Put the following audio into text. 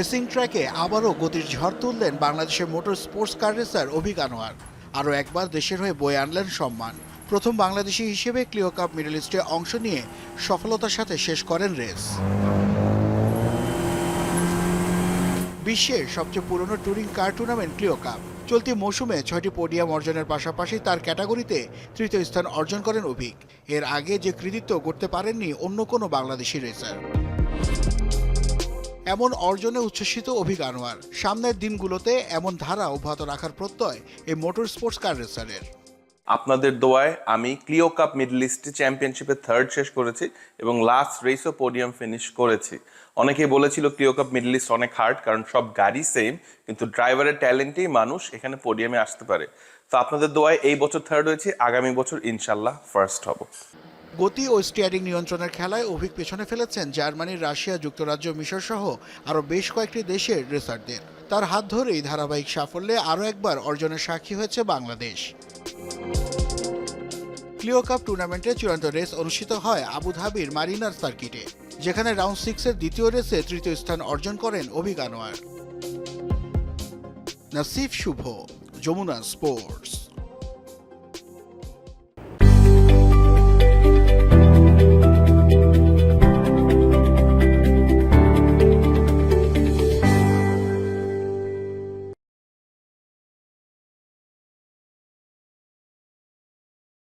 Racing ট্র্যাকে আবারও গতির ঝড় তুললেন বাংলাদেশের motor sports car racer Avik Anwar. আরও একবার দেশের হয়ে বয়ে আনলেন সম্মান। প্রথম বাংলাদেশি হিসেবে ক্লিও কাপ মিডল ইস্টে অংশ নিয়ে সফলতার সাথে শেষ করেন রেস। বিশ্বের সবচেয়ে পুরনো touring car tournament Clio Cup. চলতি মৌসুমে ছয়টি পোডিয়াম অর্জনের পাশাপাশি তার ক্যাটাগরিতে তৃতীয় স্থান অর্জন করেন অভিক। এর আগে যে কৃতিত্ব করতে পারেননি অন্য কোনো বাংলাদেশি রেসার। এমন অর্জনে উচ্ছ্বসিত অভিক আনোয়ার সামনের দিনগুলোতে এমন ধারা অব্যাহত রাখার প্রত্যয় এই মোটর স্পোর্টস কার রেসারের আপনাদের দোয়ায় আমি ক্লিও কাপ মিডল ইস্ট চ্যাম্পিয়নশিপে থার্ড শেষ করেছি এবং লাস্ট রেসও পোডিয়াম ফিনিশ করেছি। অনেকেই বলেছিল ক্লিও কাপ মিডল ইস্ট অনেক হার্ড কারণ সব গাড়ি সেম কিন্তু ড্রাইভারের ট্যালেন্টেই মানুষ এখানে পোডিয়ামে আসতে পারে। তো আপনাদের দোয়ায় এই বছর থার্ড হয়েছি, আগামী বছর ইনশাল্লাহ ফার্স্ট হব। গতি ও স্টিয়ারিং নিয়ন্ত্রণের খেলায় অভিক পেছনে ফেলেছেন জার্মানি, রাশিয়া, যুক্তরাজ্য, মিশর সহ আরও বেশ কয়েকটি দেশের রেসারদের তার হাত ধরেই ধারাবাহিক সাফল্যে আরও একবার অর্জনের সাক্ষী হয়েছে বাংলাদেশ। ক্লিও কাপ টুর্নামেন্টের চূড়ান্ত রেস অনুষ্ঠিত হয় আবুধাবির মারিনার সার্কিটে, যেখানে রাউন্ড সিক্সের দ্বিতীয় রেসে তৃতীয় স্থান অর্জন করেন অভিগানোয়ার নাসিফ শুভ, যমুনা স্পোর্টস।